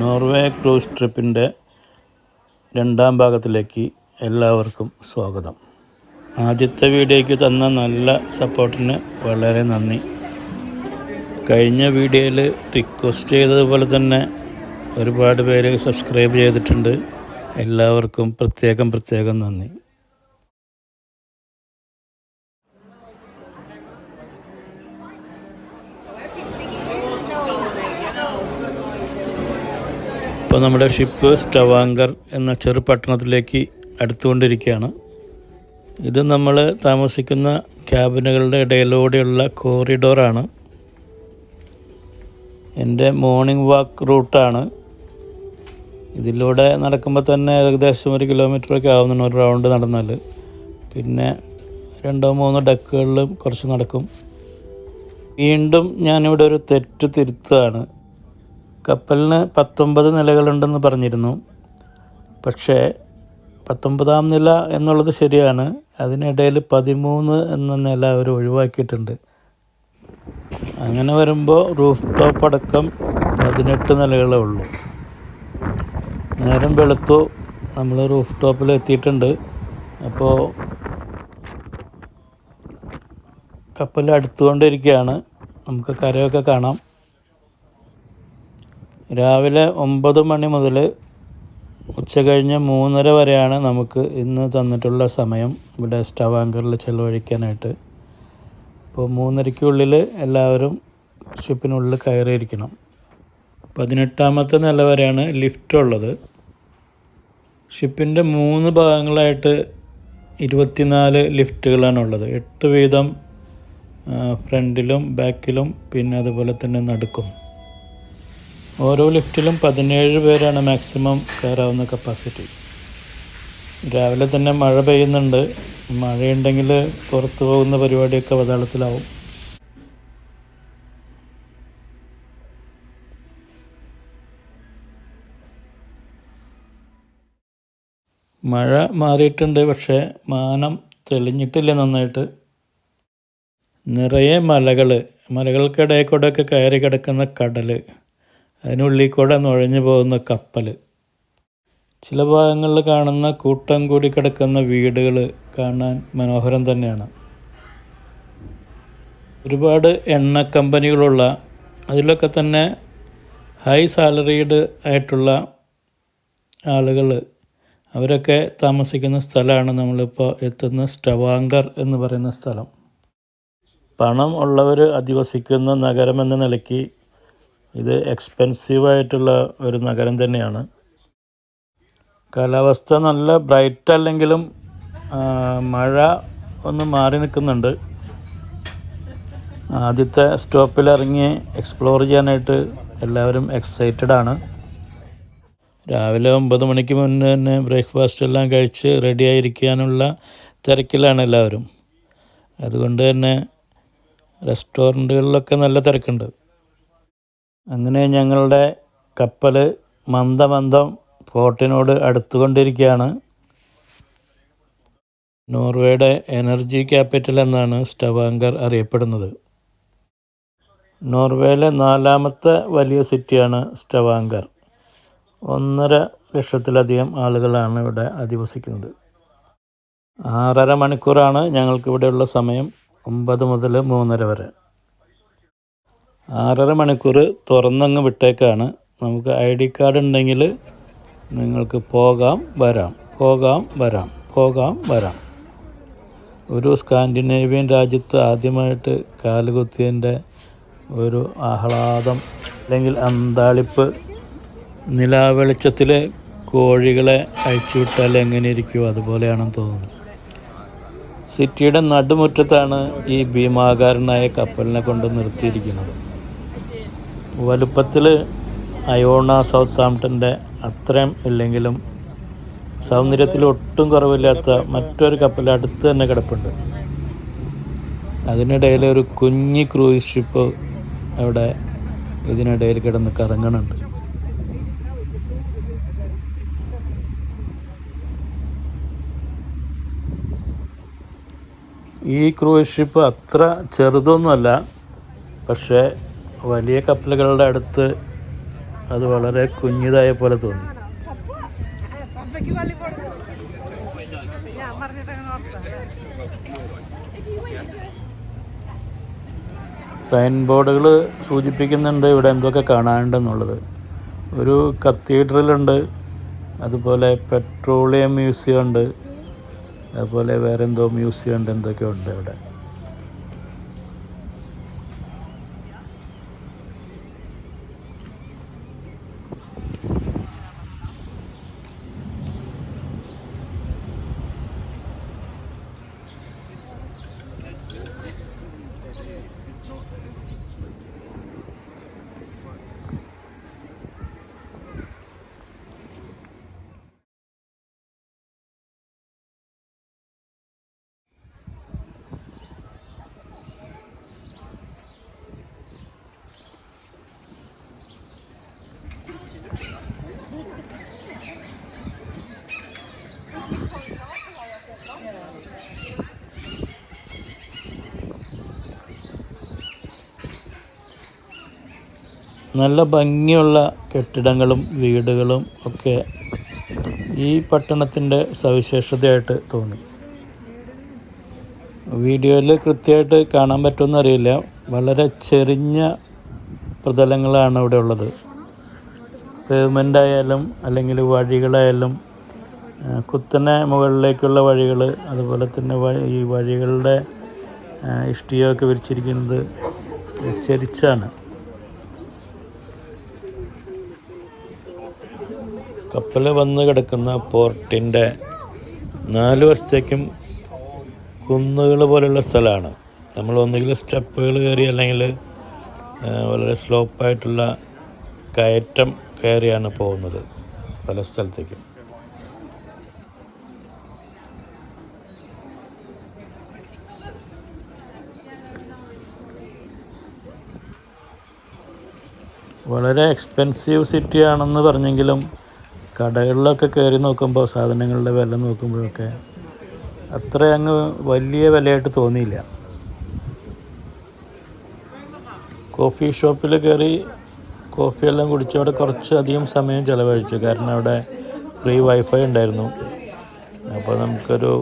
Norway cruise ട്രിപ്പിന്റെ രണ്ടാം ഭാഗത്തിലേക്ക് എല്ലാവർക്കും സ്വാഗതം. ആദ്യത്തെ വീഡിയോയ്ക്ക് തന്ന നല്ല സപ്പോർട്ടിന് വളരെ നന്ദി. കഴിഞ്ഞ വീഡിയോയിൽ റിക്വസ്റ്റ് ചെയ്തതുപോലെ തന്നെ ഒരുപാട് പേര് സബ്സ്ക്രൈബ് ചെയ്തിട്ടുണ്ട്. എല്ലാവർക്കും പ്രത്യേകം പ്രത്യേകം നന്ദി. ഇപ്പോൾ നമ്മുടെ ഷിപ്പ് സ്റ്റവാങ്കർ എന്ന ചെറു ചെറുപട്ടണത്തിലേക്ക് അടുത്തുകൊണ്ടിരിക്കുകയാണ്. ഇത് നമ്മൾ താമസിക്കുന്ന ക്യാബിനുകളുടെ ഇടയിലൂടെയുള്ള കോറിഡോറാണ്. എന്റെ മോർണിംഗ് വാക്ക് റൂട്ടാണ്. ഇതിലൂടെ നടക്കുമ്പോൾ തന്നെ ഏകദേശം ഒരു കിലോമീറ്ററൊക്കെ ആവുന്നുണ്ട് ഒരു റൗണ്ട് നടന്നാൽ. പിന്നെ രണ്ടോ മൂന്നോ ഡക്കുകളിലും കുറച്ച് നടക്കും. വീണ്ടും ഞാനിവിടെ ഒരു തെറ്റ് തിരുത്തുകയാണ്. കപ്പലിന് പത്തൊമ്പത് നിലകളുണ്ടെന്ന് പറഞ്ഞിരുന്നു. പക്ഷേ പത്തൊമ്പതാം നില എന്നുള്ളത് ശരിയാണ്. അതിനിടയിൽ പതിമൂന്ന് എന്ന നില അവർ ഒഴിവാക്കിയിട്ടുണ്ട്. അങ്ങനെ വരുമ്പോൾ റൂഫ് ടോപ്പ് അടക്കം പതിനെട്ട് നിലകളേ ഉള്ളൂ. നേരം വെളുത്തു. നമ്മൾ റൂഫ് ടോപ്പിൽ എത്തിയിട്ടുണ്ട്. അപ്പോൾ കപ്പൽ അടുത്തുകൊണ്ടിരിക്കുകയാണ്. നമുക്ക് കരയൊക്കെ കാണാം. രാവിലെ ഒമ്പത് മണി മുതൽ ഉച്ച കഴിഞ്ഞ് മൂന്നര വരെയാണ് നമുക്ക് ഇന്ന് തന്നിട്ടുള്ള സമയം ഇവിടെ സ്റ്റവാങ്കറിൽ ചെലവഴിക്കാനായിട്ട്. അപ്പോൾ മൂന്നരയ്ക്കുള്ളിൽ എല്ലാവരും ഷിപ്പിനുള്ളിൽ കയറിയിരിക്കണം. പതിനെട്ടാമത്തെ നില വരെയാണ് ലിഫ്റ്റ് ഉള്ളത്. ഷിപ്പിന്റെ മൂന്ന് ഭാഗങ്ങളായിട്ട് ഇരുപത്തിനാല് ലിഫ്റ്റുകളാണ് ഉള്ളത്. എട്ട് വീതം ഫ്രണ്ടിലും ബാക്കിലും പിന്നെ അതുപോലെ തന്നെ നടുക്കും. ഓരോ ലിഫ്റ്റിലും പതിനേഴ് പേരാണ് മാക്സിമം കയറാവുന്ന കപ്പാസിറ്റി. രാവിലെ തന്നെ മഴ പെയ്യുന്നുണ്ട്. മഴയുണ്ടെങ്കിൽ പുറത്തു പോകുന്ന പരിപാടിയൊക്കെ വതാളത്തിലാവും. മഴ മാറിയിട്ടുണ്ട് പക്ഷേ മാനം തെളിഞ്ഞിട്ടില്ല നന്നായിട്ട്. നിറയെ മലകൾ മലകൾക്കിടയിൽ കൂടെയൊക്കെ കയറി കിടക്കുന്ന കടൽ അതിനുള്ളിൽ കൂടെ നുഴഞ്ഞു പോകുന്ന കപ്പൽ. ചില ഭാഗങ്ങളിൽ കാണുന്ന കൂട്ടം കൂടി കിടക്കുന്ന വീടുകൾ കാണാൻ മനോഹരം തന്നെയാണ്. ഒരുപാട് എണ്ണ കമ്പനികളുള്ള അതിലൊക്കെ തന്നെ ഹൈ സാലറീഡ് ആയിട്ടുള്ള ആളുകൾ. അവരൊക്കെ താമസിക്കുന്ന സ്ഥലമാണ് നമ്മളിപ്പോൾ എത്തുന്ന സ്റ്റവാങ്കർ എന്ന് പറയുന്ന സ്ഥലം. പണം ഉള്ളവർ അധിവസിക്കുന്ന നഗരമെന്ന നിലയ്ക്ക് ഇത് എക്സ്പെൻസീവായിട്ടുള്ള ഒരു നഗരം തന്നെയാണ്. കാലാവസ്ഥ നല്ല ബ്രൈറ്റ് അല്ലെങ്കിലും മഴ ഒന്ന് മാറി നിൽക്കുന്നുണ്ട്. ആദ്യത്തെ സ്റ്റോപ്പിൽ ഇറങ്ങി എക്സ്പ്ലോർ ചെയ്യാനായിട്ട് എല്ലാവരും എക്സൈറ്റഡ് ആണ്. രാവിലെ ഒമ്പത് മണിക്ക് മുന്നേ തന്നെ ബ്രേക്ക്ഫാസ്റ്റ് എല്ലാം കഴിച്ച് റെഡി ആയിരിക്കാനുള്ള തിരക്കിലാണ് എല്ലാവരും. അതുകൊണ്ട് തന്നെ റെസ്റ്റോറന്റുകളിലൊക്കെ നല്ല തിരക്കുണ്ട്. അങ്ങനെ ഞങ്ങളുടെ കപ്പൽ മന്ദമന്ദം പോർട്ടിനോട് അടുത്തുകൊണ്ടിരിക്കുകയാണ്. നോർവേയുടെ എനർജി ക്യാപിറ്റൽ എന്നാണ് സ്റ്റവാങ്കർ അറിയപ്പെടുന്നത്. നോർവേയിലെ നാലാമത്തെ വലിയ സിറ്റിയാണ് സ്റ്റവാങ്കർ. ഒന്നര ലക്ഷത്തിലധികം ആളുകളാണ് ഇവിടെ അധിവസിക്കുന്നത്. ആറര മണിക്കൂറാണ് ഞങ്ങൾക്കിവിടെയുള്ള സമയം ഒമ്പത് മുതൽ മൂന്നര വരെ. ആറര മണിക്കൂർ തുറന്നങ്ങ് വിട്ടേക്കാണ്. നമുക്ക് ഐ ഡി കാർഡ് ഉണ്ടെങ്കിൽ നിങ്ങൾക്ക് പോകാം വരാം. പോകാം വരാം. പോകാം വരാം. ഒരു സ്കാൻഡിനേവിയൻ രാജ്യത്ത് ആദ്യമായിട്ട് കാലുകുത്തിയതിന്റെ ഒരു ആഹ്ലാദം അല്ലെങ്കിൽ അന്താളിപ്പ് നിലാവെളിച്ചത്തിൽ കോഴികളെ അഴിച്ചു വിട്ടാൽ എങ്ങനെ ഇരിക്കുമോ അതുപോലെയാണെന്ന് തോന്നുന്നു. സിറ്റിയുടെ നടുമുറ്റത്താണ് ഈ ഭീമാകാരനായ കപ്പലിനെ കൊണ്ട് നിർത്തിയിരിക്കുന്നത്. വലുപ്പത്തിൽ അയോണ സൗത്ത് ആംപ്ടന്റെ അത്രയും ഇല്ലെങ്കിലും സൗന്ദര്യത്തിൽ ഒട്ടും കുറവില്ലാത്ത മറ്റൊരു കപ്പൽ അടുത്ത് തന്നെ കിടപ്പുണ്ട്. അതിനിടയിൽ ഒരു കുഞ്ഞി ക്രൂയിസ് ഷിപ്പ് അവിടെ ഇതിനിടയിൽ കിടന്ന് കറങ്ങണുണ്ട്. ഈ ക്രൂയിസ് ഷിപ്പ് അത്ര ചെറുതൊന്നുമല്ല പക്ഷേ വലിയ കപ്പലുകളുടെ അടുത്ത് അത് വളരെ കുഞ്ഞിതായ പോലെ തോന്നി. സൈൻ ബോർഡുകൾ സൂചിപ്പിക്കുന്നുണ്ട് ഇവിടെ എന്തൊക്കെ കാണാനുണ്ടെന്നുള്ളത്. ഒരു കത്തീഡ്രലുണ്ട് അതുപോലെ പെട്രോളിയം മ്യൂസിയം ഉണ്ട് അതുപോലെ വേറെ എന്തോ മ്യൂസിയം ഉണ്ട് എന്തൊക്കെയോ ഉണ്ട് ഇവിടെ. Yeah. നല്ല ഭംഗിയുള്ള കെട്ടിടങ്ങളും വീടുകളും ഒക്കെ ഈ പട്ടണത്തിന്റെ സവിശേഷതയായിട്ട് തോന്നി. വീഡിയോയിൽ കൃത്യമായിട്ട് കാണാൻ പറ്റുമെന്ന് അറിയില്ല. വളരെ ചെറിഞ്ഞ പ്രതലങ്ങളാണ് ഇവിടെ ഉള്ളത്. പേയ്മെന്റ് ആയാലും അല്ലെങ്കിൽ വഴികളായാലും കുത്തനെ മുകളിലേക്കുള്ള വഴികൾ അതുപോലെ തന്നെ ഈ വഴികളുടെ ഇഷ്ടിയൊക്കെ വിരിച്ചിരിക്കുന്നത് ചെരിച്ചാണ്. കപ്പൽ വന്ന് കിടക്കുന്ന പോർട്ടിന്റെ നാല് വശത്തേക്കും കുന്നുകൾ പോലുള്ള സ്ഥലമാണ്. നമ്മൾ ഒന്നുകിൽ സ്റ്റെപ്പുകൾ കയറി അല്ലെങ്കിൽ വളരെ സ്ലോപ്പായിട്ടുള്ള കയറ്റം കയറിയാണ് പോകുന്നത് പല സ്ഥലത്തേക്കും. വളരെ എക്സ്പെൻസീവ് സിറ്റി ആണെന്ന് പറഞ്ഞെങ്കിലും കടകളിലൊക്കെ കയറി നോക്കുമ്പോൾ സാധനങ്ങളുടെ വില നോക്കുമ്പോഴൊക്കെ അത്ര അങ്ങ് വലിയ വിലയായിട്ട് തോന്നിയില്ല. കോഫി ഷോപ്പിൽ കയറി കോഫിയെല്ലാം കുടിച്ച് അവിടെ കുറച്ച് അധികം സമയം ചിലവഴിച്ചു. കാരണം അവിടെ ഫ്രീ വൈഫൈ ഉണ്ടായിരുന്നു. അപ്പോൾ നമുക്കൊരു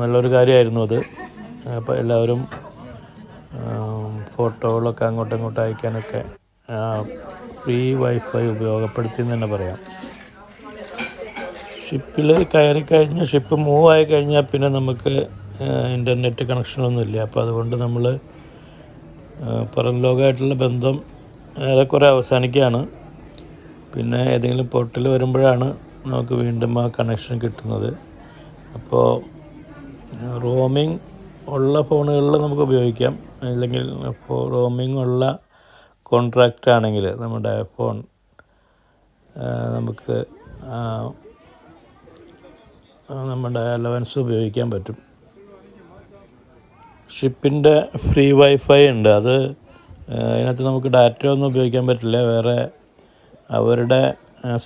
നല്ലൊരു കാര്യമായിരുന്നു അത്. അപ്പോൾ എല്ലാവരും ഫോട്ടോകളൊക്കെ അങ്ങോട്ടും ഇങ്ങോട്ടും അയക്കാനൊക്കെ ഫ്രീ വൈഫൈ ഉപയോഗപ്പെടുത്തി എന്ന് തന്നെ പറയാം. ഷിപ്പിൽ കയറി കഴിഞ്ഞ് ഷിപ്പ് മൂവ് ആയി കഴിഞ്ഞാൽ പിന്നെ നമുക്ക് ഇന്റർനെറ്റ് കണക്ഷനൊന്നുമില്ല അപ്പോൾ അതുകൊണ്ട് നമ്മൾ പുറം ലോകമായിട്ടുള്ള ബന്ധം ഏറെക്കുറെ അവസാനിക്കുകയാണ്. പിന്നെ ഏതെങ്കിലും പോർട്ടിൽ വരുമ്പോഴാണ് നമുക്ക് വീണ്ടും ആ കണക്ഷൻ കിട്ടുന്നത്. അപ്പോൾ റോമിംഗ് ഉള്ള ഫോണുകളിൽ നമുക്ക് ഉപയോഗിക്കാം. അല്ലെങ്കിൽ ഇപ്പോൾ റോമിംഗ് ഉള്ള കോൺട്രാക്റ്റ് ആണെങ്കിൽ നമ്മുടെ ഫോൺ നമുക്ക് നമ്മുടെ അലവൻസ് ഉപയോഗിക്കാൻ പറ്റും. ഷിപ്പിന്റെ ഫ്രീ വൈഫൈ ഉണ്ട്. അത് അതിനകത്ത് നമുക്ക് ഡാറ്റ ഒന്നും ഉപയോഗിക്കാൻ പറ്റില്ല. വേറെ അവരുടെ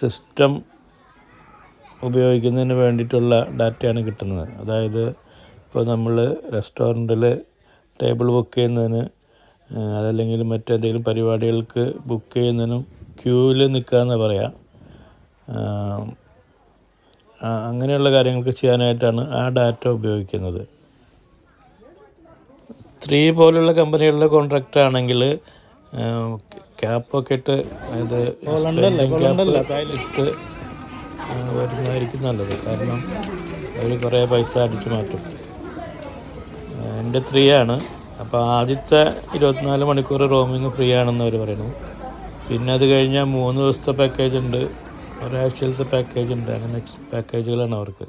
സിസ്റ്റം ഉപയോഗിക്കുന്നതിന് വേണ്ടിയിട്ടുള്ള ഡാറ്റയാണ് കിട്ടുന്നത്. അതായത് ഇപ്പോൾ നമ്മൾ റെസ്റ്റോറന്റിൽ ടേബിൾ ബുക്ക് ചെയ്യുന്നതിന് അതല്ലെങ്കിൽ മറ്റേതെങ്കിലും പരിപാടികൾക്ക് ബുക്ക് ചെയ്യുന്നതിനും ക്യൂവിൽ നിൽക്കുക എന്ന് പറയാം അങ്ങനെയുള്ള കാര്യങ്ങൾക്ക് ചെയ്യാനായിട്ടാണ് ആ ഡാറ്റ ഉപയോഗിക്കുന്നത്. ത്രീ പോലുള്ള കമ്പനികളിലെ കോൺട്രാക്റ്റ് ആണെങ്കിൽ ക്യാപ്പൊക്കെ ഇട്ട് ഇത് ക്യാപ്പ് ഇട്ട് വരുന്നതായിരിക്കും നല്ലത്. കാരണം അവർ കുറേ പൈസ അടിച്ചു മാറ്റും. എന്റെ ത്രീ ആണ്. അപ്പോൾ ആദ്യത്തെ ഇരുപത്തിനാല് മണിക്കൂർ റോമിങ് ഫ്രീ ആണെന്ന് അവർ പറയുന്നു. പിന്നെ അത് കഴിഞ്ഞാൽ മൂന്ന് ദിവസത്തെ പാക്കേജ് ഉണ്ട്. ഒരാഴ്ചയിലത്തെ പാക്കേജ് ഉണ്ട്. അങ്ങനെ പാക്കേജുകളാണ് അവർക്ക്.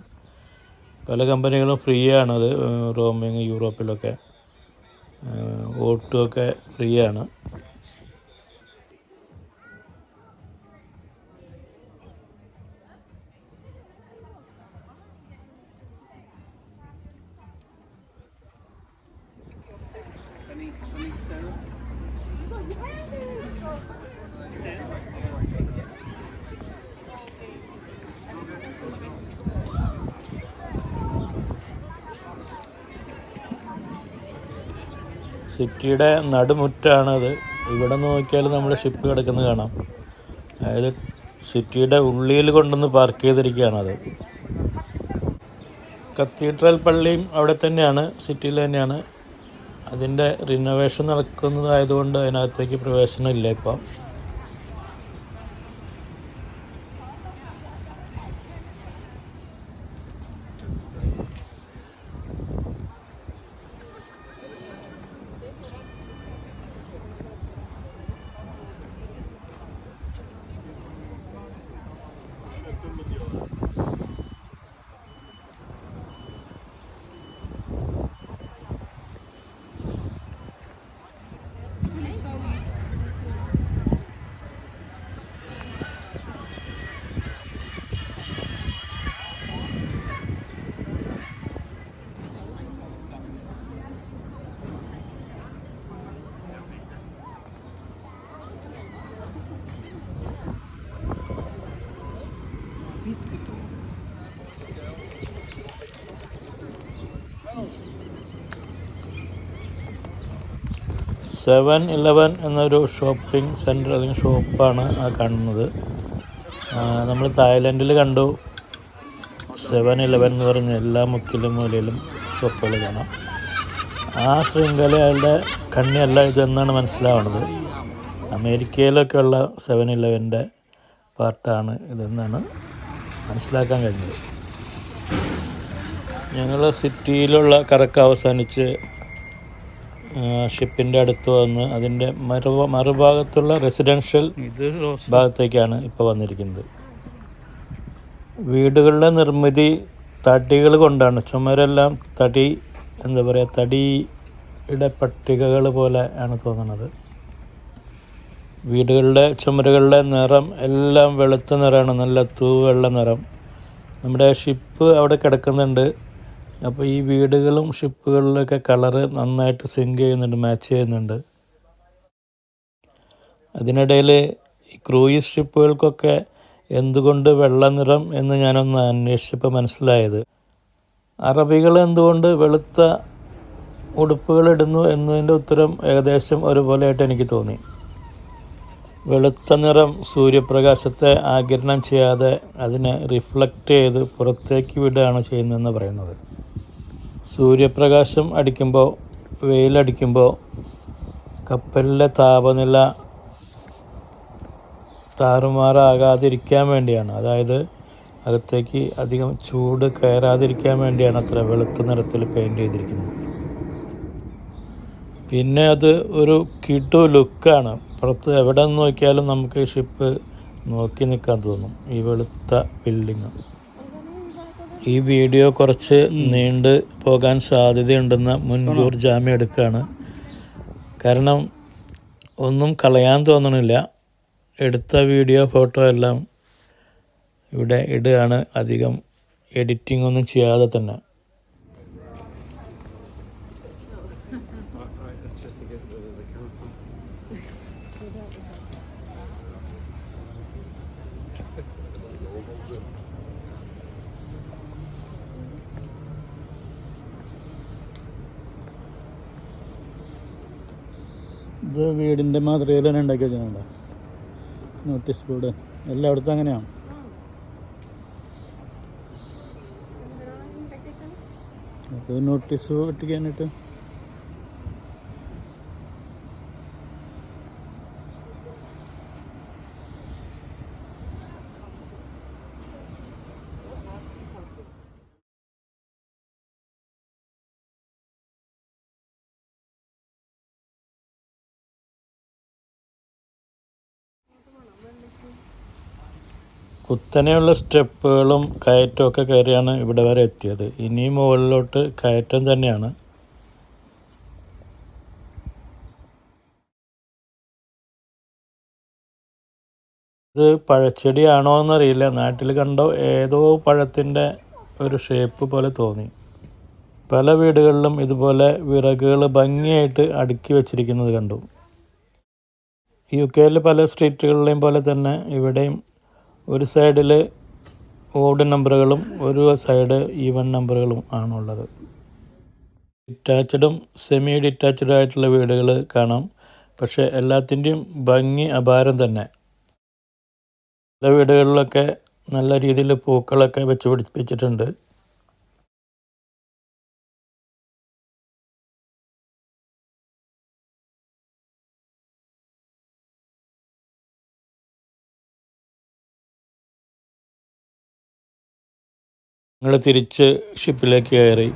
പല കമ്പനികളും ഫ്രീ ആണ് അത് റോമിങ് യൂറോപ്പിലൊക്കെ. ഓട്ടുമൊക്കെ ഫ്രീ ആണ്. സിറ്റിയുടെ നടുമുറ്റാണത് ഇവിടെ നോക്കിയാൽ നമ്മുടെ ഷിപ്പ് കിടക്കുന്നത് കാണാം. അതായത് സിറ്റിയുടെ ഉള്ളിൽ കൊണ്ടുവന്ന് പാർക്ക് ചെയ്തിരിക്കുകയാണത് കത്തീഡ്രൽ പള്ളിയും അവിടെ തന്നെയാണ് സിറ്റിയിൽ തന്നെയാണ്. അതിന്റെ റിനോവേഷൻ നടക്കുന്നതായതുകൊണ്ട് അതിനകത്തേക്ക് പ്രവേശനം ഇല്ല സെവൻ ഇലവൻ എന്നൊരു ഷോപ്പിംഗ് സെന്റർ അല്ലെങ്കിൽ ഷോപ്പാണ് ആ കാണുന്നത്. നമ്മൾ തായ്ലൻഡിൽ കണ്ടു. സെവൻ ഇലവൻ എന്ന് പറഞ്ഞ എല്ലാ മുക്കിലും മൂലയിലും ഷോപ്പുകൾ കാണാം. ആ ശൃംഖലയുടെ കണ്ണിയല്ല ഇതെന്നാണ് മനസ്സിലാവുന്നത്. അമേരിക്കയിലൊക്കെ ഉള്ള സെവൻ ഇലവന്റെ പാർട്ടാണ് ഇതെന്നാണ് മനസ്സിലാക്കാൻ കഴിഞ്ഞത്. ഞങ്ങൾ സിറ്റിയിലുള്ള കറക്ക് അവസാനിച്ച് ഷിപ്പിന്റെ അടുത്ത് വന്ന് അതിന്റെ മറു മറുഭാഗത്തുള്ള റെസിഡൻഷ്യൽ ഭാഗത്തേക്കാണ് ഇപ്പോൾ വന്നിരിക്കുന്നത്. വീടുകളുടെ നിർമ്മിതി തടികൾ കൊണ്ടാണ്. ചുമരെല്ലാം തടി എന്താ പറയുക തടിയുടെ പട്ടികകൾ പോലെ ആണ് തോന്നുന്നത്. വീടുകളുടെ ചുമരുകളുടെ നിറം എല്ലാം വെളുത്ത നിറമാണ്. നല്ല തൂവെള്ള നിറം. നമ്മുടെ ഷിപ്പ് അവിടെ കിടക്കുന്നുണ്ട്. അപ്പോൾ ഈ വീടുകളും ഷിപ്പുകളിലൊക്കെ കളറ് നന്നായിട്ട് സിങ്ക് ചെയ്യുന്നുണ്ട് മാച്ച് ചെയ്യുന്നുണ്ട്. അതിനിടയിൽ ഈ ക്രൂയിസ് ഷിപ്പുകൾക്കൊക്കെ എന്തുകൊണ്ട് വെള്ളനിറം എന്ന് ഞാനൊന്ന് അന്വേഷിച്ചപ്പോൾ മനസ്സിലായത്. അറബികൾ എന്തുകൊണ്ട് വെളുത്ത ഉടുപ്പുകൾ ഇടുന്നു എന്നതിന്റെ ഉത്തരം ഏകദേശം ഒരുപോലെയായിട്ട് എനിക്ക് തോന്നി. വെളുത്ത നിറം സൂര്യപ്രകാശത്തെ ആകിരണം ചെയ്യാതെ അതിനെ റിഫ്ലക്റ്റ് ചെയ്ത് പുറത്തേക്ക് വിടുകയാണ് ചെയ്യുന്നതെന്ന് പറയുന്നത്. സൂര്യപ്രകാശം അടിക്കുമ്പോൾ വെയിലടിക്കുമ്പോൾ കപ്പലിലെ താപനില താറുമാറാകാതിരിക്കാൻ വേണ്ടിയാണ്. അതായത് അകത്തേക്ക് അധികം ചൂട് കയറാതിരിക്കാൻ വേണ്ടിയാണ് അത്ര വെളുത്ത നിറത്തിൽ പെയിന്റ് ചെയ്തിരിക്കുന്നത്. പിന്നെ അത് ഒരു കിട്ടു ലുക്കാണ്. പുറത്ത് എവിടെ നിന്ന് നോക്കിയാലും നമുക്ക് ഷിപ്പ് നോക്കി നിൽക്കാൻ തോന്നും. ഈ വെളുത്ത ബിൽഡിങ്. ഈ വീഡിയോ കുറച്ച് നീണ്ട് പോകാൻ സാധ്യതയുണ്ടെന്ന മുൻകൂർ ജാമ്യം എടുക്കുകയാണ്. കാരണം ഒന്നും കളയാൻ തോന്നണില്ല. എടുത്ത വീഡിയോ ഫോട്ടോ എല്ലാം ഇവിടെ ഇടുകയാണ്. അധികം എഡിറ്റിംഗ് ഒന്നും ചെയ്യാതെ തന്നെ. ഇത് വീടിന്റെ മാതൃകയിൽ തന്നെ ഉണ്ടാക്കി വെച്ചിട്ടുണ്ടോ. നോട്ടീസ് ബോർഡ് എല്ലായിടത്തും അങ്ങനെയാണ് നോട്ടീസ് ഒട്ടിക്കാനായിട്ട് കുത്തനെയുള്ള സ്റ്റെപ്പുകളും കയറ്റമൊക്കെ കയറിയാണ് ഇവിടെ വരെ എത്തിയത്. ഇനി മുകളിലോട്ട് കയറ്റം തന്നെയാണ്. ഇത് പഴച്ചെടിയാണോ എന്നറിയില്ല. നാട്ടിൽ കണ്ടോ ഏതോ പഴത്തിന്റെ ഒരു ഷേപ്പ് പോലെ തോന്നി. പല വീടുകളിലും ഇതുപോലെ വിറകുകൾ ഭംഗിയായിട്ട് അടുക്കി വച്ചിരിക്കുന്നത് കണ്ടു. യു കെയിലെ പല സ്ട്രീറ്റുകളിലെയും പോലെ തന്നെ ഇവിടെയും ഒരു സൈഡിൽ ഓഡ് നമ്പറുകളും ഒരു സൈഡ് ഈവൻ നമ്പറുകളും ആണുള്ളത്. ഡിറ്റാച്ചഡും സെമി ഡിറ്റാച്ചഡും ആയിട്ടുള്ള വീടുകൾ കാണാം. പക്ഷേ എല്ലാത്തിന്റെയും ഭംഗി അപാരം തന്നെ. ചില വീടുകളിലൊക്കെ നല്ല രീതിയിൽ പൂക്കളൊക്കെ വെച്ച് പിടിപ്പിച്ചിട്ടുണ്ട്. ഞങ്ങൾ തിരിച്ച് ഷിപ്പിലേക്ക് കയറി.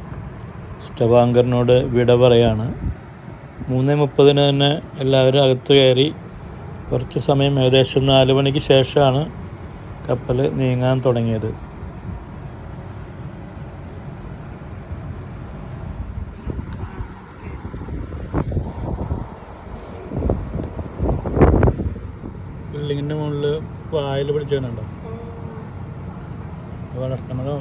സ്റ്റവാങ്കറിനോട് വിട പറയാണ്. മൂന്ന് മുപ്പതിന് തന്നെ എല്ലാവരും അകത്ത് കയറി. കുറച്ച് സമയം ഏകദേശം നാല് മണിക്ക് ശേഷമാണ് കപ്പൽ നീങ്ങാൻ തുടങ്ങിയത്. ബിൽഡിങ്ങിന്റെ മുകളിൽ വായിൽ പിടിച്ചിട്ടുണ്ടോ വളർത്തണതോ?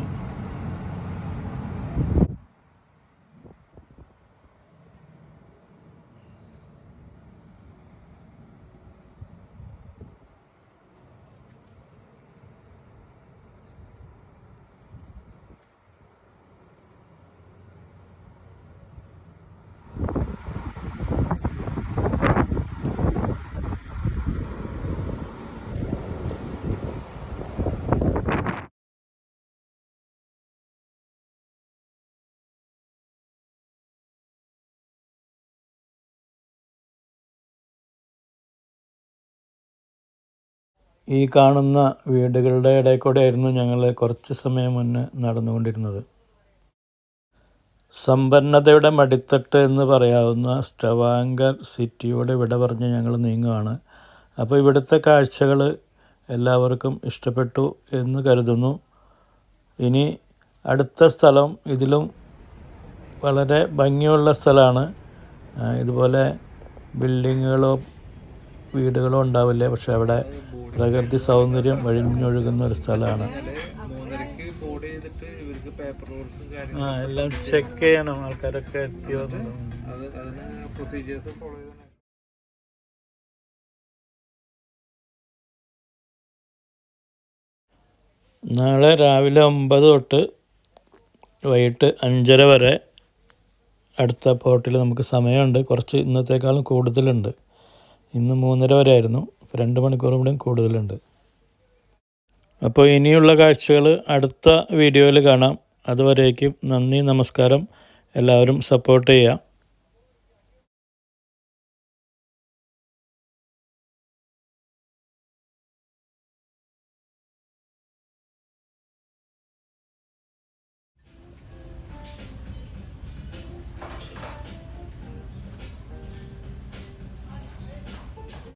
ഈ കാണുന്ന വീടുകളുടെ ഇടയിൽ കൂടെ ആയിരുന്നു ഞങ്ങൾ കുറച്ച് സമയം മുന്നേ നടന്നുകൊണ്ടിരുന്നത്. സമ്പന്നതയുടെ മടിത്തട്ട് എന്ന് പറയാവുന്ന സ്റ്റവാങ്കർ സിറ്റിയുടെ വിട പറഞ്ഞ് ഞങ്ങൾ നീങ്ങുകയാണ് അപ്പോൾ ഇവിടുത്തെ കാഴ്ചകൾ എല്ലാവർക്കും ഇഷ്ടപ്പെട്ടു എന്ന് കരുതുന്നു. ഇനി അടുത്ത സ്ഥലം ഇതിലും വളരെ ഭംഗിയുള്ള സ്ഥലമാണ്. ഇതുപോലെ ബിൽഡിങ്ങുകളോ വീടുകളോ ഉണ്ടാവില്ല? പക്ഷെ അവിടെ പ്രകൃതി സൗന്ദര്യം വഴിഞ്ഞൊഴുകുന്ന ഒരു സ്ഥലമാണ്. ആ എല്ലാം ചെക്ക് ചെയ്യണം ആൾക്കാരൊക്കെ എത്തി നാളെ രാവിലെ ഒമ്പത് തൊട്ട് വൈകിട്ട് അഞ്ചര വരെ അടുത്ത പോർട്ടിൽ നമുക്ക് സമയമുണ്ട്. കുറച്ച് ഇന്നത്തേക്കാളും കൂടുതലുണ്ട്. ഇന്ന് മൂന്നര വരെ ആയിരുന്നു. ഇപ്പോൾ രണ്ട് മണിക്കൂറും കൂടെയും കൂടുതലുണ്ട്. അപ്പോൾ ഇനിയുള്ള കാഴ്ചകൾ അടുത്ത വീഡിയോയിൽ കാണാം. അതുവരേക്കും നന്ദി നമസ്കാരം. എല്ലാവരും സപ്പോർട്ട് ചെയ്യുക.